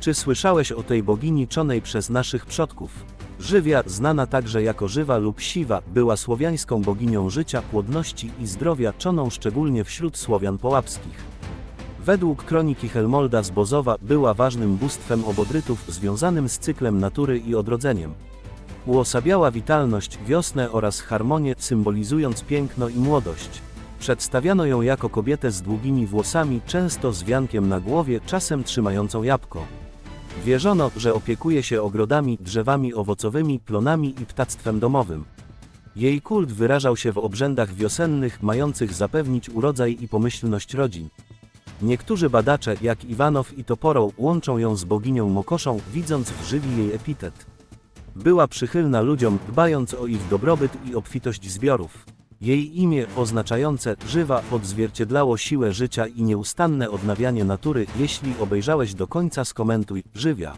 Czy słyszałeś o tej bogini czonej przez naszych przodków? Żywia, znana także jako Żywa lub Siwa, była słowiańską boginią życia, płodności i zdrowia, czoną szczególnie wśród Słowian połapskich. Według kroniki Helmolda z Bozowa była ważnym bóstwem obodrytów związanym z cyklem natury i odrodzeniem. Uosabiała witalność, wiosnę oraz harmonię, symbolizując piękno i młodość. Przedstawiano ją jako kobietę z długimi włosami, często z wiankiem na głowie, czasem trzymającą jabłko. Wierzono, że opiekuje się ogrodami, drzewami owocowymi, plonami i ptactwem domowym. Jej kult wyrażał się w obrzędach wiosennych, mających zapewnić urodzaj i pomyślność rodzin. Niektórzy badacze, jak Iwanow i Toporow, łączą ją z boginią Mokoszą, widząc w żywi jej epitet. Była przychylna ludziom, dbając o ich dobrobyt i obfitość zbiorów. Jej imię, oznaczające żywa, odzwierciedlało siłę życia i nieustanne odnawianie natury. Jeśli obejrzałeś do końca, skomentuj żywia.